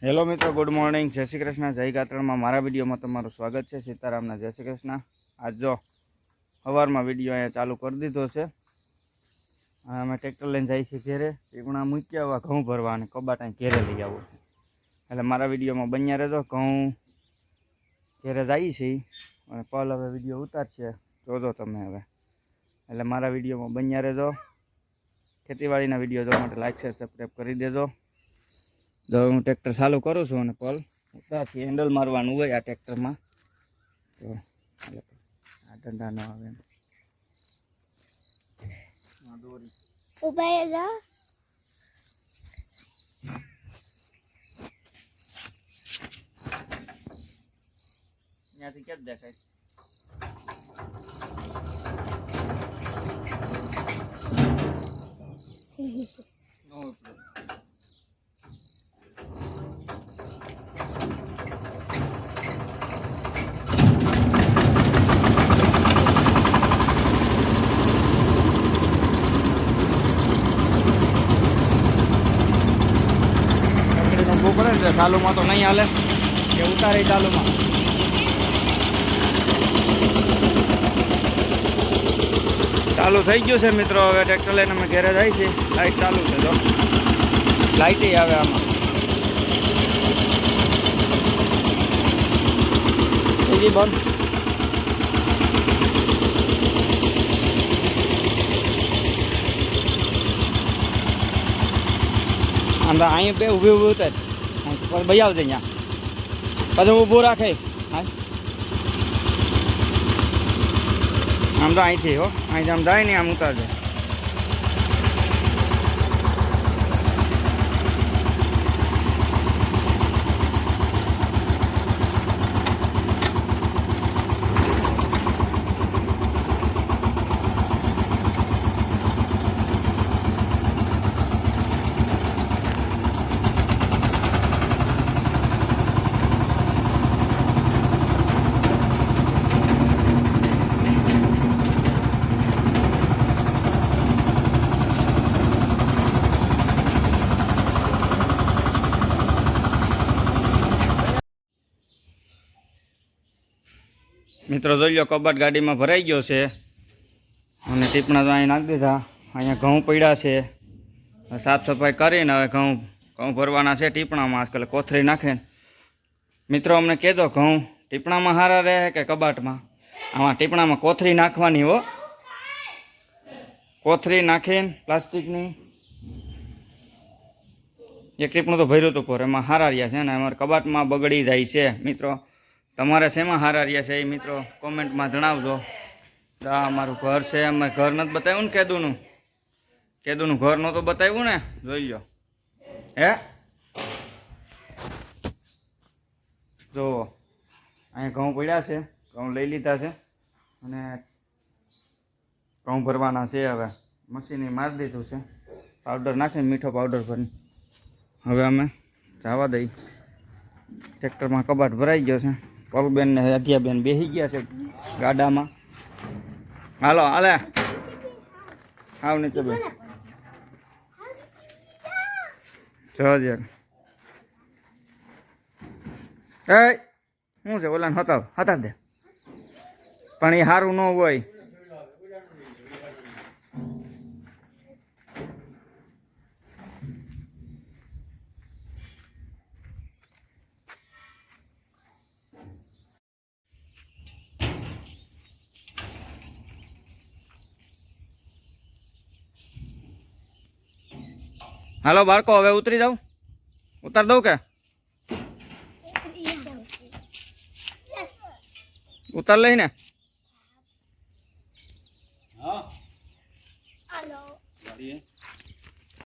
Hello મિત્રો good morning જય શ્રી કૃષ્ણ. જય ગાત્રણમાં મારા વિડીયોમાં તમારું સ્વાગત છે. સીતારામના જય શ્રી કૃષ્ણ. આજ જો સવારમાં વીડિયો અહીંયા ચાલુ કરી દીધો છે. અમે ટ્રેક્ટર લઈને જઈએ છીએ ઘેરે. ટીપણા મૂક્યા આવવા ઘઉં ભરવા અને કબાટ અહીં ઘેરે લઈ આવું છે. એટલે મારા વિડીયોમાં બન્યા રહેજો. ઘઉં ઘેરે જઈએ છીએ અને પલ હવે વીડિયો ઉતારશે. જોજો તમે હવે. એટલે મારા વિડીયોમાં બન્યા રહેજો. ખેતીવાડીના વીડિયો જોવા માટે લાઇક શેર સબસ્ક્રાઈબ કરી દેજો. જો હું ટ્રેક્ટર ચાલુ કરું છું અને પલ ઉતારથી હેન્ડલ મારવાનું હોય આ ટ્રેક્ટરમાં. તો આ ધંધા ન આવે ત્યાંથી ક્યાં દેખાય નો ઉપડે. એટલે ચાલુમાં તો નહીં હાલે. કે ઉતારે ચાલુમાં. ચાલુ થઈ ગયું છે મિત્રો, હવે ટ્રેક્ટર લઈને અમે ઘેરે જાય છે લાઈટ ચાલુ છે તો લાઈટ આવે આમાં. બીજી બંધ. આમ તો અહીં બે ઊભી ઊભી ઉતર. ભાઈ આવજે અહીંયા. પછી ઊભું રાખે. હા આમ તો અહીંથી હો. અહીંથી આમ જાય ને આમ ઉતારજે. મિત્રો જોઈ લો, કબાટ ગાડીમાં ભરાઈ ગયો છે. અને ટીપણા તો અહીં નાખી દીધા. અહીંયા ઘઉં પડ્યા છે. સાફ સફાઈ કરીને હવે ઘઉં ઘઉં ભરવાના છે ટીપણામાં. આજકાલ કોથળી નાખે મિત્રો, અમને કહેતો ઘઉં ટીપણામાં સારા રહે કે કબાટમાં? આમાં ટીપણામાં કોથળી નાખવાની હો. કોથરી નાખીને પ્લાસ્ટિકની. એક ટીપણું તો ભર્યું હતું પર એમાં હારા રહ્યા છે ને. અમારે કબાટમાં બગડી જાય છે. મિત્રો તમારે શેમાં હારા રહ્યા છે એ મિત્રો? કોમેન્ટમાં જણાવજો. દા અમારું ઘર છે, અમે ઘર નથી બતાવ્યું ને કેદુનું? કેદુનું ઘર નહોતું બતાવ્યું ને? જોઈ લો હે? જુઓ અહીંયા ઘઉં પડ્યા છે, ઘઉં લઈ લીધા છે, અને ઘઉં ભરવાના છે હવે. મશીને મારી દીધું છે. પાવડર નાખીને, મીઠો પાવડર ભરી હવે અમે જવા દઈ. ટ્રેક્ટરમાં કબાટ ભરાઈ ગયો છે. પલબેન ને અધ્યાબેન બેસી ગયા છે ગાડામાં. હાલો, હાલે. આવ નીચે બેન જજે એ, શું છે ઓલાને હતાવ? હતાવ દે. પણ એ સારું ન હોય. હાલો બાળકો હવે ઉતરી જાઉં ઉતાર દઉં કે? ઉતાર લઈને. હા. હાલો.